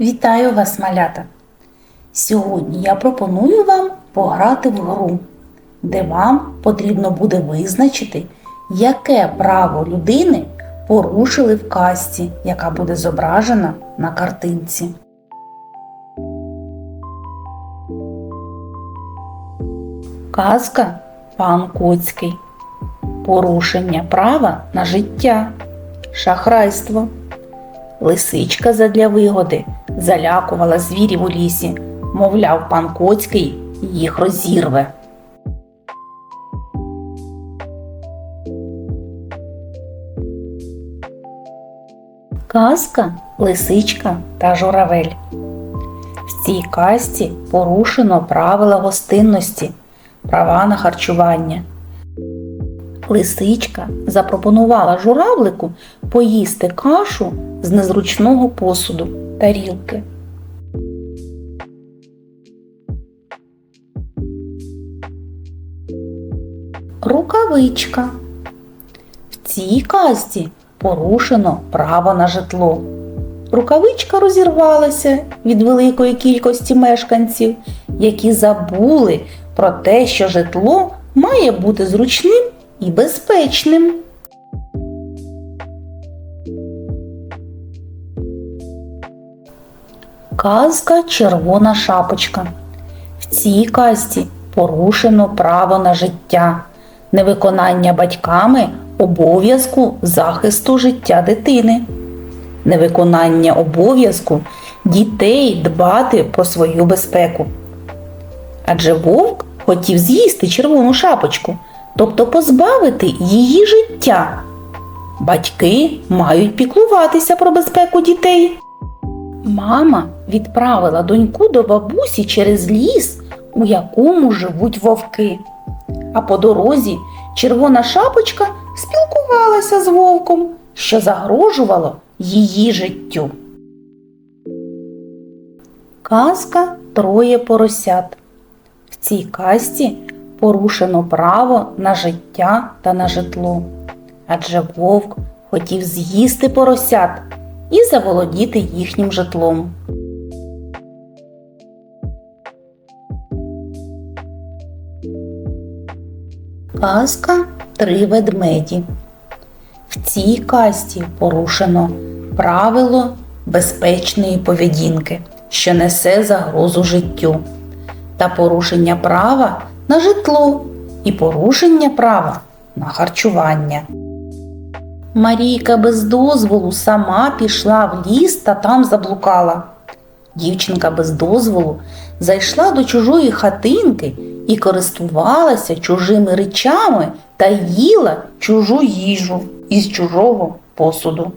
Вітаю вас, малята! Сьогодні я пропоную вам пограти в гру, де вам потрібно буде визначити, яке право людини порушили в касті, яка буде зображена на картинці. Казка Пан Коцький. Порушення права на життя. Шахрайство. Лисичка задля вигоди залякувала звірів у лісі, мовляв, пан Коцький їх розірве. Казка Лисичка та журавель. В цій казці порушено правила гостинності, права на харчування. Лисичка запропонувала журавлику поїсти кашу з незручного посуду тарілки. Рукавичка. В цій казці порушено право на житло. Рукавичка розірвалася від великої кількості мешканців, які забули про те, що житло має бути зручним і безпечним. Казка Червона шапочка. В цій казці порушено право на життя, невиконання батьками обов'язку захисту життя дитини, невиконання обов'язку дітей дбати про свою безпеку. Адже вовк хотів з'їсти червону шапочку, тобто позбавити її життя. Батьки мають піклуватися про безпеку дітей. Мама відправила доньку до бабусі через ліс, у якому живуть вовки. А по дорозі червона шапочка спілкувалася з вовком, що загрожувало її життю. Казка Троє поросят. В цій казці порушено право на життя та на житло. Адже вовк хотів з'їсти поросят і заволодіти їхнім житлом. Казка Три ведмеді. В цій казці порушено правило безпечної поведінки, що несе загрозу життю, та порушення права на житло і порушення права на харчування. Марійка без дозволу сама пішла в ліс та там заблукала. Дівчинка без дозволу зайшла до чужої хатинки і користувалася чужими речами та їла чужу їжу із чужого посуду.